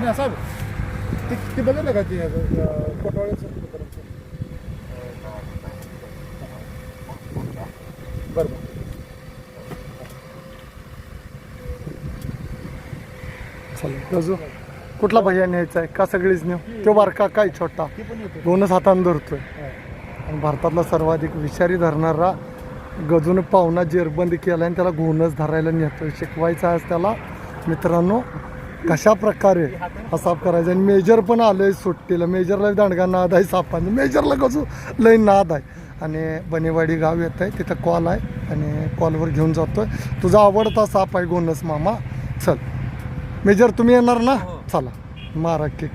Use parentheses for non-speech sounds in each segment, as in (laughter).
आणि असावं ते ते बघितलं का ते कोटवाड्याचं? बरं बरं. चालेल गजू कुठला भैया न्यायचा आहे? का सगळीच नेऊ? तो बारका काय छोटा? दोनच हातानं धरतोय. आणि भारतातला सर्वाधिक विषारी धरणारा गजून पाहुणा जेरबंद केला आणि त्याला गुणच धरायला नेतोय. शिकवायचा आज त्याला. मित्रांनो कशा प्रकारे हा साफ करायचा? आणि मेजर पण आलंय सुट्टीला. मेजरला दांडगा नाद आहे सापांचा. मेजरला गजू लय नाद आहे. आणि बनेवाडी गाव येत आहे तिथं कॉल आहे. आणि कॉलवर घेऊन जातोय. तुझा आवडता साप आहे गोनस मामा. चल. मेजर तुम्ही येणार ना? चला. मारा किक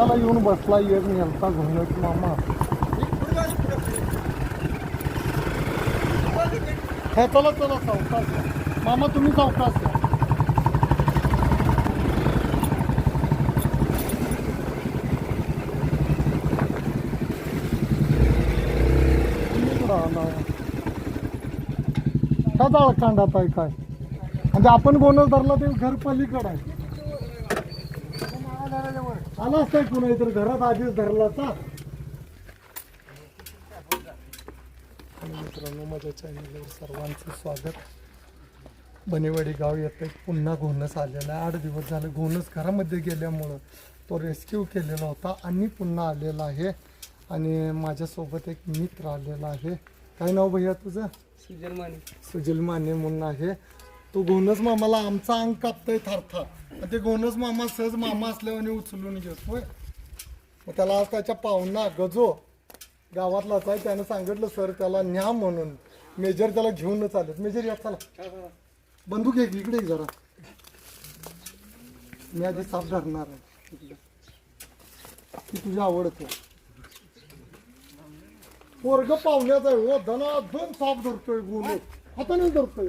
हाताला येऊन बसला येत नेमका घुमत मामा. हे चला चला सावकाश मामा तुम्ही सावकाश या. तुम्ही कुठं का जाळ आहे काय? म्हणजे आपण गोनस धरला ते घर पलीकडे आहे. आला असताय कुणा तर घरात आधीच धरलाचा मित्रांनो माझ्या चॅनलवर सर्वांचं स्वागत. बनेवाडी गाव येतं पुन्हा घोणस आलेला आहे. आठ दिवस झाले घोणस घरामध्ये गेल्यामुळं तो रेस्क्यू केलेला होता आणि पुन्हा आलेला आहे. आणि माझ्यासोबत एक मित्र आलेला आहे. काय नाव भैया तुझं? सुजल माने सुजल माने म्हणून आहे. तो गोनस मामाला आमचा अंग कापतोय थारथार ते गोनस मामा सहज मामा असल्याने उचलून घेतोय मग त्याला आज त्याच्या पाहुणा गजो गावातलाच आहे त्यानं सांगितलं सर त्याला न्या म्हणून. मेजर त्याला घेऊनच आलेत. मेजर या चला. बंदूक एक इकडे जरा. मी आधी साफ धरणार आहे. ती तुझ्या आवडते पोरग पाहुण्याचा आहे हो. धना दोन साफ धरतोय गुण हाताने धरतोय.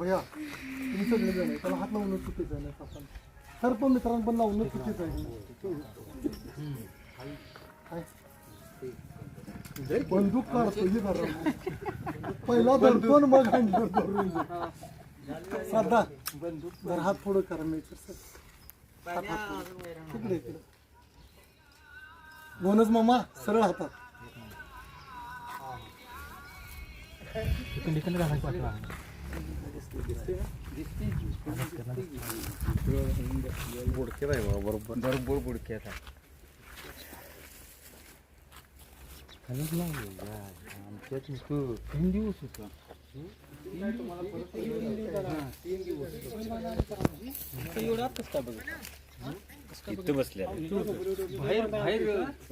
भैया तुम्ही सगळे आहे त्याला हात लावणं चुकीचं आहे नाही आपण. तर पण मित्रांनो पण लावणं चुकीचं आहे. काय? बंदूक काढतो ही धरा पहिला धरतो आणि मग हँडल धरून घे. साधा. जर हात पुढं करा मी हात तिकडे इकडे. बोनस मामा सरळ हातात. बुडके आहे बाबा बरोबर बरोबर बुडके आता आमच्यात नुसतं तीन दिवस होता इथं बसल्या बाहेर बाहेर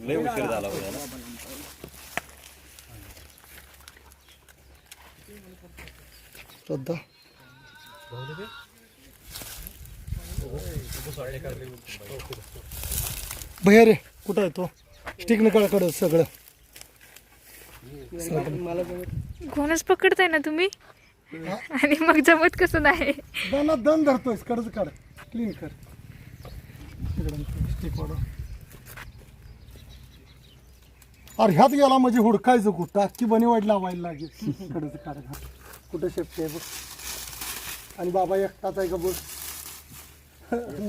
लय उशीर झाला होता ना श्रद्धा. भैया रे कुठं आहे तो? स्टिककडे सगळं. कोणच पकडताय ना तुम्ही? आणि मग जमत कसं नाही? दना दन धरतोय कडच काढ. क्लीन कर. स्टिक वाढव. अरे ह्यात गेला म्हणजे हुडकायचं कुठं? अख्खी बनी वाट लावायला लागेल. कडच काढ कुठं आहे बघ. आणि बाबा एकटाच आहे का बघ?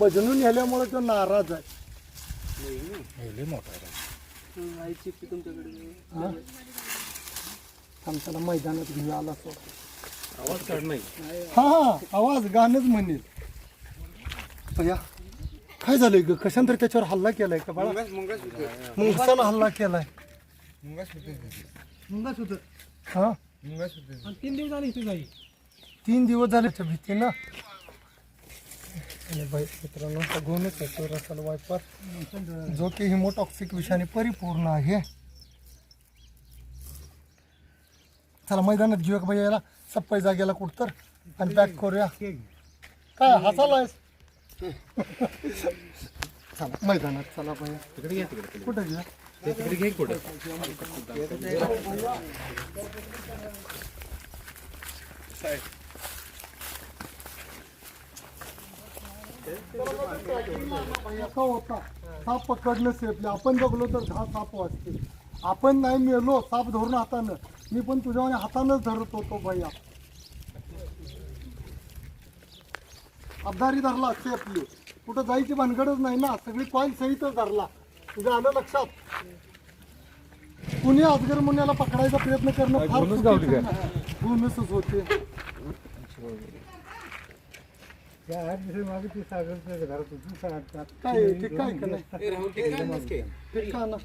मजनून नेल्यामुळे तो नाराज आहे. लय मोठा आहे. हा? आमच्याला मैदानात घेऊन आला असो हा हा आवाज गाणंच म्हणेल. भैया काय झालंय ग? कशांतर त्याच्यावर हल्ला केलाय का बाळा? मुंगसानं हल्ला केलाय. मुंगास होतं हा? तीन दिवस आले इथे जाई. तीन दिवस झाले त्या भीतीनं. आणि बाई मित्रांनो हा गुणच आहे तो रसाल वायपर. जो की हिमोटॉक्सिक विषाने परिपूर्ण आहे. चला मैदानात घेऊया का बाई याला सप्पाई जागेला कुठं तर आणि पॅक करूया. काय हसालायस चला मैदानात चला बाई. तिकडे घ्या तिकडे कुठं घेऊया? ते तिकडे घे कुठे? असा होता. साप पकडणं सेफली आपण जगलो तर दहा साप वाचतील. आपण नाही मेलो साप धरून हातानं. मी पण तुझ्या हातानंच धरत होतो भैया. अबदारी धरला सेफली कुठं जायची भानगडच नाही ना. सगळी कॉईल सहितच धरला. तुझं आलं लक्षात? कुणी अजगर मुन्याला पकडायचा प्रयत्न करणं फार होते. त्या आठ दिवस मागे ती सागरच्या घरात होती. सांगतात काय ठीक काय का नाही ठीक का ना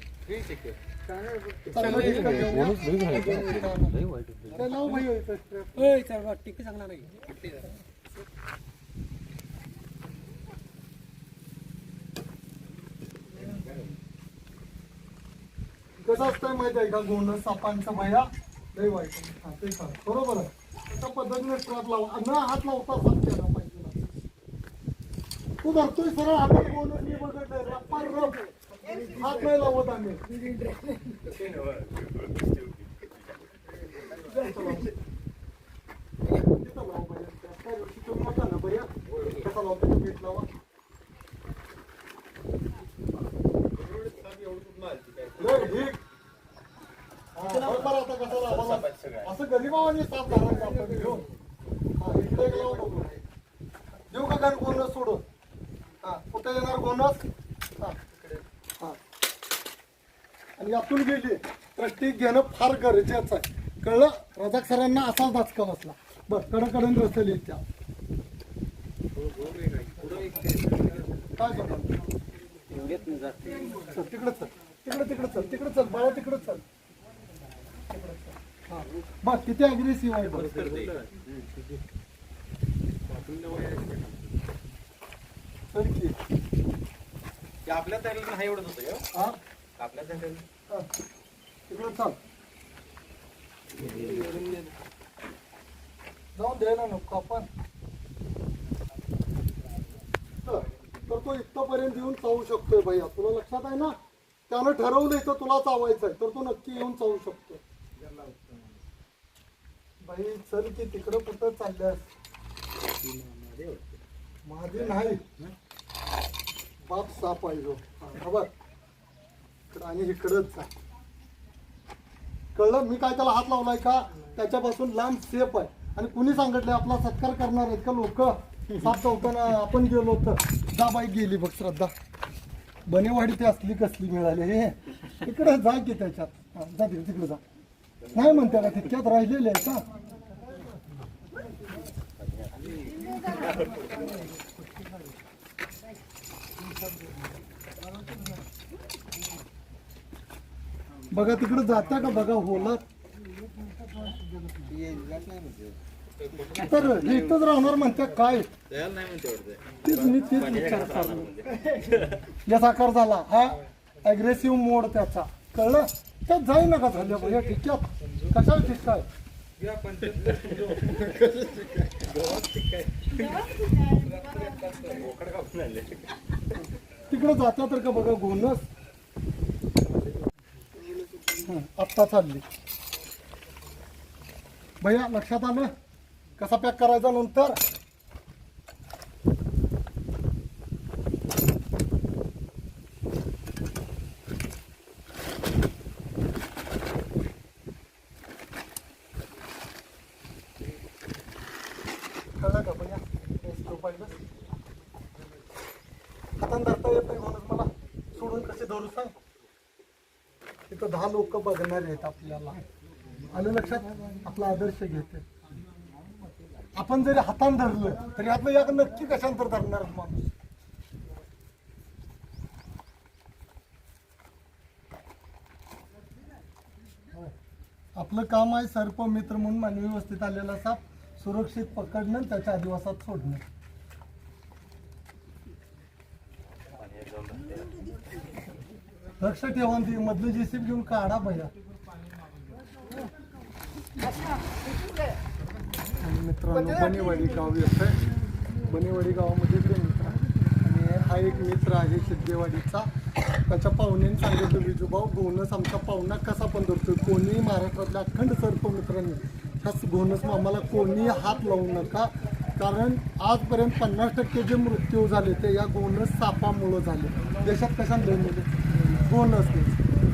चांगलं ठीक का घेऊन? काय लाव भाई इथं. कसं असतंय माहिती आहे का? गोंड सापांचं भया. लय वाईट हा, ते खरं बरोबर आहे. अशा पद्धतीने ट्रॅप लावा. न हात लावता साप. तू धरतोय सरळ हातात बोलून मी बघत रप हात नाही लावत आम्ही ना भैया. कसा लावतो लावा. असं गरीबावाने साप धरायचा घेऊन. हा, इकडे एक देऊ का घर सोडून हा कुठे येणार बोनस? हा इकडे. हा. आणि यातून गेली प्रत्येक घेणं फार गरजेचं आहे. कळलं? रजाक सरांना असाच धाचका बसला. बर कडकडून रचल त्या काय चल तिकडे चल. तिकडे तिकडे चल तिकडे चल बाळा तिकडे चल. तिकडे हा. बघ किती अग्रेसिव्ह आहे बघ. चल की. आपल्या तयारीला हा एवढंच होतं हा? आपल्या तयारीला. हा. तिकडे चल. जाऊन द्यायला नको आपण. तर तर तो इथपर्यंत येऊन चावू शकतोय भैया तुला लक्षात आहे ना? त्यानं ठरवलंय तर तुला चावायचंय. तर तो नक्की येऊन चावू शकतो बाई चल की तिकडं कुठं चालल्यास? महादेव. नाही. बाप साप आहे जो. खबर. इकडं आणि इकडंच जा कळलं? मी काय त्याला हात लावलाय का? त्याच्यापासून लांब सेफ आहे. आणि कुणी सांगितलंय? आपला सत्कार करणार आहेत का लोक? साप चौकाना आपण गेलो तर जा बाई गेली बघ श्रद्धा. बनेवाडी ते असली कसली मिळाली. हे इकडे जा की त्याच्यात. हा, जा तिकडे तिकडे जा. नाही म्हणते का तितक्यात राहिलेले आहे का? बघा तिकडे जाता का बघा होला तर इथंच राहणार म्हणते काय? तेच मी तेच विचार करणार. याचा साकार झाला. हा अग्रेसिव्ह मोड त्याचा. कळलं? त्यात जाई नका झाल्या ठीक ठिक्यात कशा ठीक (laughs) तिकडे जाता तर का बघा गोनस. हं, आत्ता चालली. भैया लक्षात आलं? कसा पॅक करायचा नंतर? कळलं का पण या? पाहिलं हातान धरता येत नाही म्हणून मला. सोडून कसे धरू सांग? तिथं दहा लोक बघणार आहेत आपल्याला. आलं लक्षात आपला आदर्श घेते. आपण जरी हातान धरलं तरी आपलं या नक्की कशांतर धरणार माणूस. आपलं काम आहे सर्प मित्र म्हणून मानवी व्यवस्थित आलेला साप. सुरक्षित पकडणं त्याच्या आदिवासात सोडणं. लक्ष ठेवा ती मधलं जेसीब घेऊन काढा भैया. आणि मित्रांनो बनेवाडी गाव येतंय. बनेवाडी गावामध्ये ते मित्र आणि हा एक मित्र आहे सिद्धेवाडीचा. त्याच्या पाहुण्याने सांगितलं विजूभाऊ बोनस आमचा पाहुणा कसा पण धरतो कोणी महाराष्ट्रातल्या अखंड सरतो मित्रांनी खस गोनस आम्हाला कोणीही हात लावू नका. कारण आजपर्यंत पन्नास टक्के जे मृत्यू झाले ते या गोनस सापामुळं झाले. देशात कशा दोन मुले? गोनस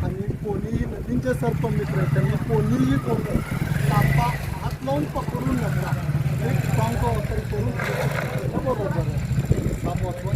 आणि कोणीही नदींचे सर्प मित्र आहेत त्यांनी कोणीही कोण सापा हात लावून पकडून नका. एक करून बरोबर साप वाचवा